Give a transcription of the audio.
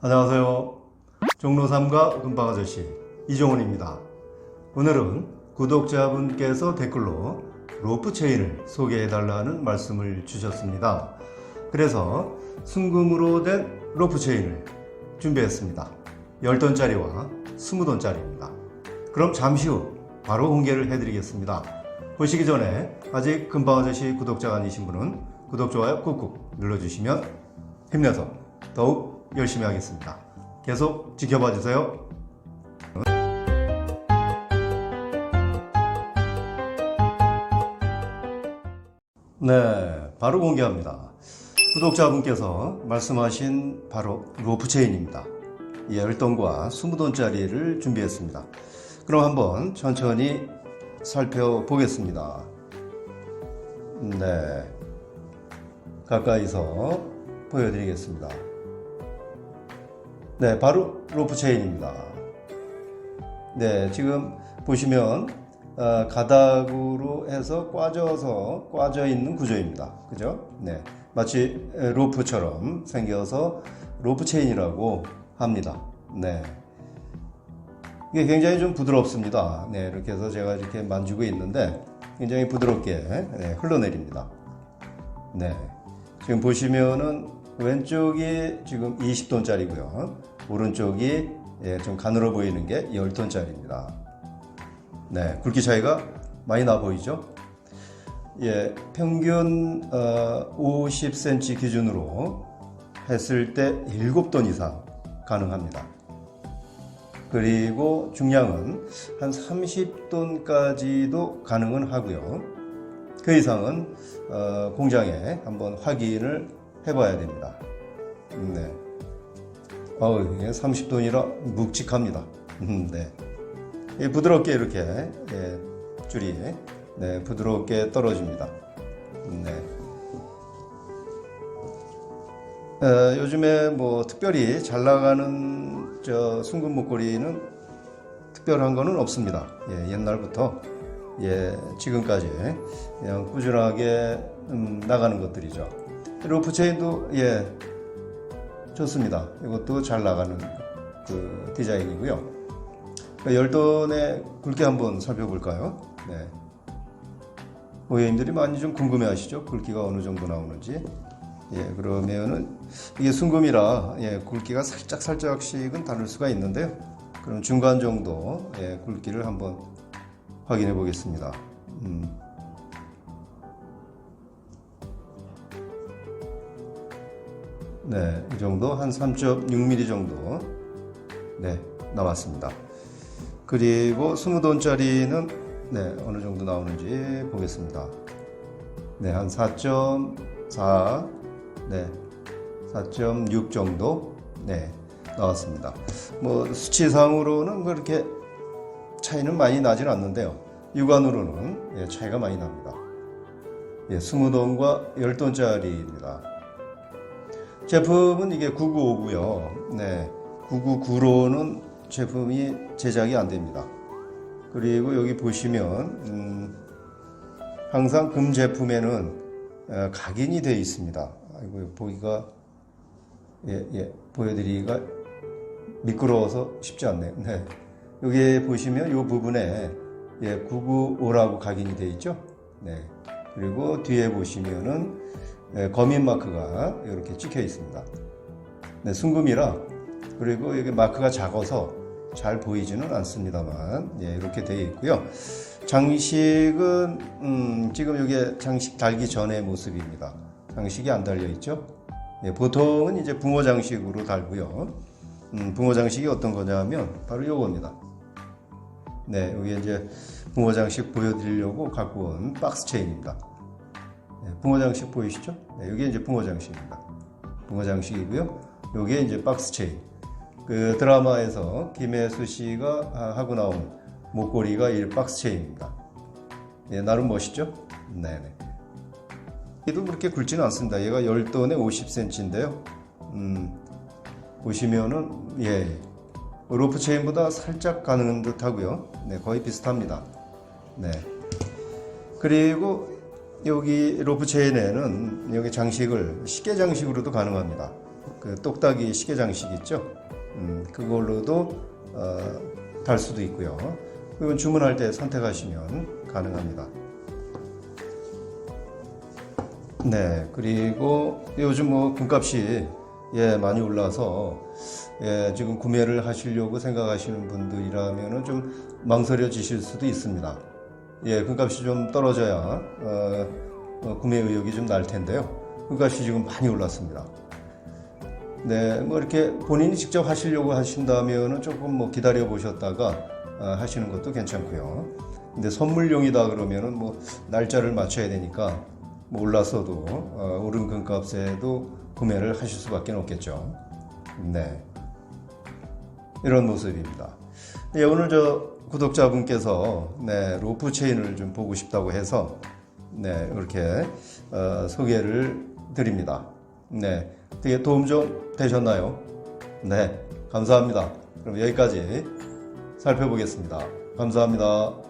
안녕하세요. 종로 3가 금방 아저씨 이종훈입니다. 오늘은 구독자분께서 댓글로 로프 체인을 소개해 달라는 말씀을 주셨습니다. 그래서 순금으로 된 로프 체인을 준비했습니다. 10돈짜리와 20돈짜리입니다. 그럼 잠시 후 바로 공개를 해드리겠습니다. 보시기 전에 아직 금방 아저씨 구독자가 아니신 분은 구독, 좋아요 꾹꾹 눌러주시면 힘내서 더욱 열심히 하겠습니다. 계속 지켜봐 주세요. 네, 바로 공개합니다. 구독자분께서 말씀하신 바로 로프 체인입니다. 10돈과 20돈짜리를 준비했습니다. 그럼 한번 천천히 살펴보겠습니다. 네. 가까이서 보여드리겠습니다. 네, 바로 로프 체인입니다. 네, 지금 보시면 어, 가닥으로 해서 꽈져서 꽈져 있는 구조입니다. 그죠? 네, 마치 에, 로프처럼 생겨서 로프 체인이라고 합니다. 네, 이게 굉장히 좀 부드럽습니다. 네, 이렇게 해서 제가 이렇게 만지고 있는데 굉장히 부드럽게 네, 흘러내립니다. 네. 지금 보시면은 왼쪽이 지금 20돈짜리고요. 오른쪽이 예, 좀 가늘어 보이는 게 10돈짜리입니다. 네, 굵기 차이가 많이 나 보이죠? 예, 평균 어, 50cm 기준으로 했을 때 7돈 이상 가능합니다. 그리고 중량은 한 30돈까지도 가능은 하고요. 그 이상은 어, 공장에 한번 확인을 해봐야 됩니다. 네. 어우, 이게 30돈이라 묵직합니다. 음, 네. 이 부드럽게 이렇게 예, 줄이 네, 부드럽게 떨어집니다. 네. 어, 요즘에 뭐 특별히 잘 나가는 저 순금 목걸이는 특별한 거는 없습니다. 예, 옛날부터 예, 지금까지 그냥 꾸준하게 음, 나가는 것들이죠. 로프 체인도 예, 좋습니다. 이것도 잘 나가는 그 디자인이고요. 그 열돈의 굵기 한번 살펴볼까요? 네. 고객님들이 많이 좀 궁금해 하시죠? 굵기가 어느 정도 나오는지. 예, 그러면은 이게 순금이라 예, 굵기가 살짝 살짝씩은 다를 수가 있는데요. 그럼 중간 정도 예, 굵기를 한번 확인해 보겠습니다. 음. 네, 이 정도 한 3.6mm 정도 네 나왔습니다. 그리고 20돈짜리는 네 어느 정도 나오는지 보겠습니다. 네, 한 4.4, 네, 4.6 정도 네 나왔습니다. 뭐 수치상으로는 그렇게 차이는 많이 나진 않는데요. 육안으로는 예, 차이가 많이 납니다. 예, 20돈과 10돈짜리입니다. 제품은 이게 995고요. 네, 999로는 제품이 제작이 안 됩니다. 그리고 여기 보시면 음, 항상 금 제품에는 어, 각인이 되어 있습니다. 아이고 보기가 예, 예, 보여드리기가 미끄러워서 쉽지 않네요. 네. 여기 보시면 이 부분에 예, 995라고 각인이 되어 있죠. 네. 그리고 뒤에 보시면은 예, 검인 마크가 이렇게 찍혀 있습니다. 네, 순금이라 그리고 여기 마크가 작아서 잘 보이지는 않습니다만 예, 이렇게 되어 있고요. 장식은 음, 지금 여기 장식 달기 전의 모습입니다. 장식이 안 달려 있죠. 예, 보통은 이제 붕어 장식으로 달고요. 음, 붕어 장식이 어떤 거냐면 바로 요겁니다. 네, 여기 이제 붕어 장식 보여드리려고 갖고 온 박스 체인입니다. 네, 붕어 장식 보이시죠? 네, 여기 이제 붕어 장식입니다. 붕어 장식이고요. 여기에 이제 박스 체인. 그 드라마에서 김혜수 씨가 아, 하고 나온 목걸이가 이 박스 체인입니다. 예, 나름 멋있죠? 네네. 얘도 그렇게 굵지는 않습니다. 얘가 10돈에 50cm인데요. 음, 보시면은, 예, 로프 체인보다 살짝 가는 듯 하고요. 네, 거의 비슷합니다. 네. 그리고 여기 로프 체인에는 여기 장식을 시계 장식으로도 가능합니다. 그 똑딱이 시계 장식 있죠. 음, 그걸로도 어, 달 수도 있고요. 이건 주문할 때 선택하시면 가능합니다. 네, 그리고 요즘 뭐 금값이 예, 많이 올라서 예, 지금 구매를 하시려고 생각하시는 분들이라면은 좀 망설여지실 수도 있습니다. 예, 금값이 좀 떨어져야 어, 어, 구매 의욕이 좀 날 텐데요. 금값이 지금 많이 올랐습니다. 네, 뭐 이렇게 본인이 직접 하시려고 하신다면은 조금 뭐 기다려 보셨다가 아, 하시는 것도 괜찮고요. 근데 선물용이다 그러면은 뭐 날짜를 맞춰야 되니까 뭐 올랐어도 어, 오른 금값에도 구매를 하실 수밖에 없겠죠. 네, 이런 모습입니다. 네, 오늘 저 구독자분께서 네, 로프 체인을 좀 보고 싶다고 해서 네, 이렇게 어, 소개를 드립니다. 네, 되게 도움 좀 되셨나요? 네, 감사합니다. 그럼 여기까지 살펴보겠습니다. 감사합니다.